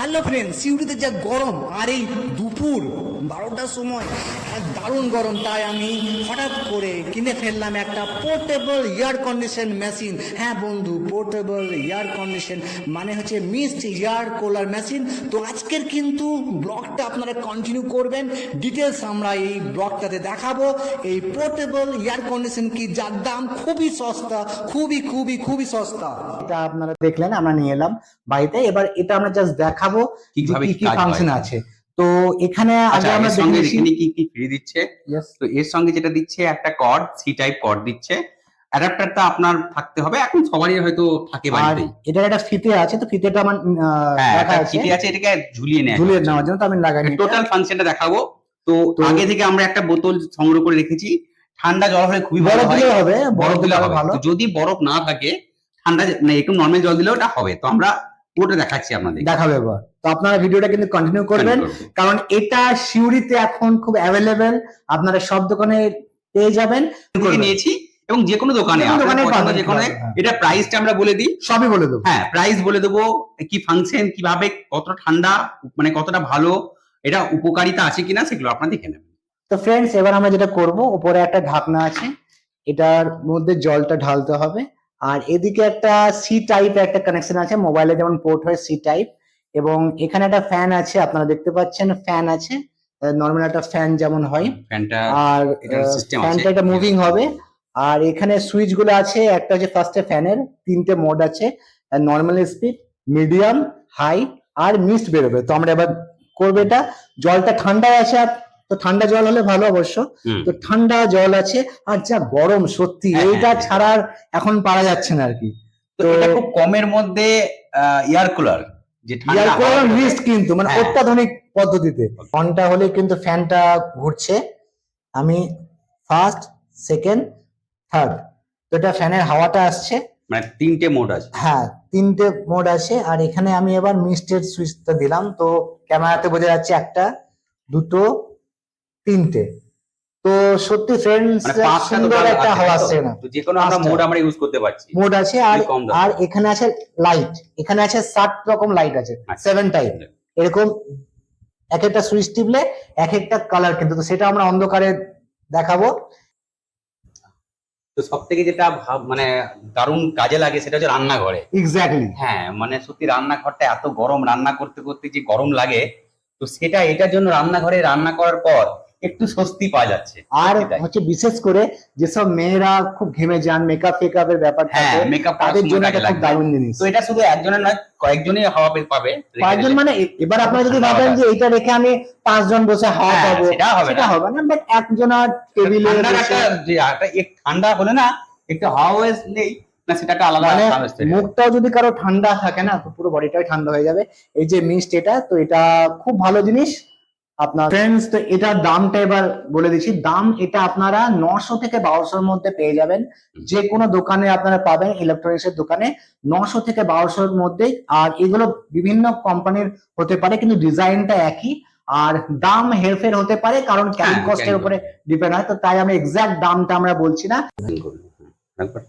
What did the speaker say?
Hello friend সিউড়িতে যা গরম, আর এই দুপুর বারোটার সময় দারুণ গরম, তাই আমি হঠাৎ করে কিনে ফেললাম একটা পোর্টেবল এয়ার কন্ডিশন মেশিন হ্যাঁ বন্ধু পোর্টেবল এয়ার কন্ডিশন মানে হচ্ছে মিস্ট এয়ার কুলার মেশিন তো আজকের কিন্তু ব্লগটা আপনারা কন্টিনিউ করবেন। ডিটেলস আমরা এই ব্লগটাতে দেখাবো। এই পোর্টেবল এয়ার কন্ডিশন কি, যার দাম খুবই সস্তা, খুবই খুবই খুবই সস্তা। এটা আপনারা দেখলেন, আমরা নিয়ে এলাম বাড়িতে। এবার এটা আমরা জাস্ট দেখাবো কি কি ফাংশন আছে। তো এখানে আগে আচ্ছা আমরা সঙ্গে এখানে কি কি ফ্রি দিচ্ছে? তো এর সঙ্গে যেটা দিচ্ছে একটা কর্ড সি টাইপ কর্ড দিচ্ছে। অ্যাডাপ্টারটা আপনার থাকতে হবে। এখন সবারই হয়তো থাকে এটার একটা ফিতে আছে তো ফিতেটা আমার হ্যাঁ রাখা আছে। চিঠি আছে এটাকে ঝুলিয়ে নেয় ঝুলিয়ে নেওয়ার জন্য তো আমি টোটাল ফাংশনটা দেখাবো। তো আগে থেকে আমরা একটা বোতল সংগ্রহ করে রেখেছি। ঠান্ডা জল হলে খুবই ভালো বরফ দিলে হবে বরফ দিলে ভালো। যদি বরফ না থাকে ঠান্ডা মানে একটু নর্মাল জল দিলেও ওটা হবে। তো আমরা ওটা দেখাচ্ছি আপনাদের। দেখাবে এবার। তো আপনারা ভিডিওটা কিন্তু কন্টিনিউ করবেন কারণ এটা শিউরিতে এখন খুব অ্যাভেলেবেল আপনারা সব দোকানে পেয়ে যাবেন। নিয়েছি এবং যে কোনো দোকানে যে কোনো দোকানে পছন্দ পাবেন, যে কোনো হ্যাঁ। এটা প্রাইসটা আমরা বলে দিই। সবই বলে দেবো। হ্যাঁ প্রাইস বলে দেবো কি ফাংশন কীভাবে কতটা ঠান্ডা মানে কতটা ভালো এটা উপকারিতা আছে কিনা সেগুলো আপনারা দেখে নেবেন। তো ফ্রেন্ডস এবার আমরা যেটা করব উপরে একটা ঢাকনা আছে এটার মধ্যে জলটা ঢালতে হবে। আর এদিকে একটা সি টাইপ একটা কানেকশন আছে। মোবাইলে যেমন পোর্ট হয় সি টাইপ এবং এখানে একটা ফ্যান আছে আপনারা দেখতে পাচ্ছেন ফ্যান আছে। নর্মাল একটা ফ্যান যেমন হয়। ফ্যানটা আর। ফ্যানটা এটা মুভিং হবে। আর এখানে সুইচগুলো আছে একটা হচ্ছে ফার্স্টে ফ্যানের তিনটে মোড আছে। নর্মাল স্পিড মিডিয়াম হাই আর মিস্ট বেরোবে। তো আমরা এবার করব এটা। জলটা ঠান্ডা আছে আর তো ঠান্ডা জল হলে ভালো অবশ্য। তো ঠান্ডা জল আছে আর যা গরম সত্যি হ্যাঁ, এইটা হ্যাঁ। ছাড়া আর এখন পারা যাচ্ছে না আর কি তো এটা খুব কমের মধ্যে এয়ার কুলার হাওয়া বেরোবে। মিস্ট কিন্তু মানে হ্যাঁ। অত্যাধুনিক পদ্ধতিতে। অনটা হলে কিন্তু ফ্যানটা ঘুরছে। আমি ফার্স্ট সেকেন্ড থার্ড তো এটা ফ্যানের হাওয়াটা আসছে। মানে তিনটে মোড আছে। হ্যাঁ তিনটে মোড আছে আর এখানে আমি এবার মিস্টের সুইচটা দিলাম। তো ক্যামেরাতে বোঝা যাচ্ছে একটা দুটো তিনটে। তো সত্যি ফ্রেন্ডস মানে সুন্দর একটা হাওয়া? আসছে না। যে কোনো আমরা মোড আমরা ইউজ করতে পারছি। মোড আছে আর আর এখানে আছে লাইট এখানে আছে সাত রকম লাইট আছে আচ্ছা। সেভেন টাইপ এরকম এক একটা সুইচ টিপলে এক একটা কালার কিন্তু তো সেটা আমরা অন্ধকারে দেখাবো। তো সব থেকে যেটা ভাব- মানে দারুণ কাজে লাগে সেটা হচ্ছে রান্নাঘরে। এক্স্যাক্টলি হ্যাঁ মানে সত্যি রান্নাঘরটা এত গরম রান্না করতে করতে যে গরম লাগে তো সেটা এটার জন্য রান্নাঘরে রান্না করার পর একটু স্বস্তি পাওয়া যাচ্ছে। আর হচ্ছে বিশেষ করে যেসব মেয়েরা খুব ঘেমে যান মেকআপ ফেকআপ এর ব্যাপার হ্যাঁ মেকআপ তাদের জন্য এটা খুব দারুণ জিনিস। তো এটা শুধু একজনের নয় কয়েকজনই হাওয়া পেয়ে পাবে। কয়েকজন মানে এবার আপনারা যদি ভাবেন যে এটা রেখে আমি পাঁচজন বসে হাওয়া হ্যাঁ, পাবো সেটা হবে না। হবে না বাট একজন আর টেবিলে ঠান্ডা হলে না একটু হাওয়া নেই না আলাদা মানে। মুখটাও যদি কারও ঠান্ডা থাকে না তো পুরো বডিটাই ঠান্ডা হয়ে যাবে। এই যে মিস্ট এটা তো এটা খুব ভালো জিনিস। আপনার ফ্রেন্ডস তো এটার দামটা এবার বলে দিচ্ছি। দাম এটা আপনারা নশো থেকে বারোশোর মধ্যে পেয়ে যাবেন। যে কোনো দোকানে আপনারা পাবেন ইলেকট্রনিক্স এর দোকানে নশো থেকে বারোশোর মধ্যে। আর এগুলো বিভিন্ন কোম্পানির হতে পারে কিন্তু ডিজাইনটা একই। আর দাম হেরফের হতে পারে কারণ ক্যারি কস্টের উপরে ডিপেন্ড হয়। তো তাই আমি এক্সাক্ট দামটা আমরা বলছি না। একবার।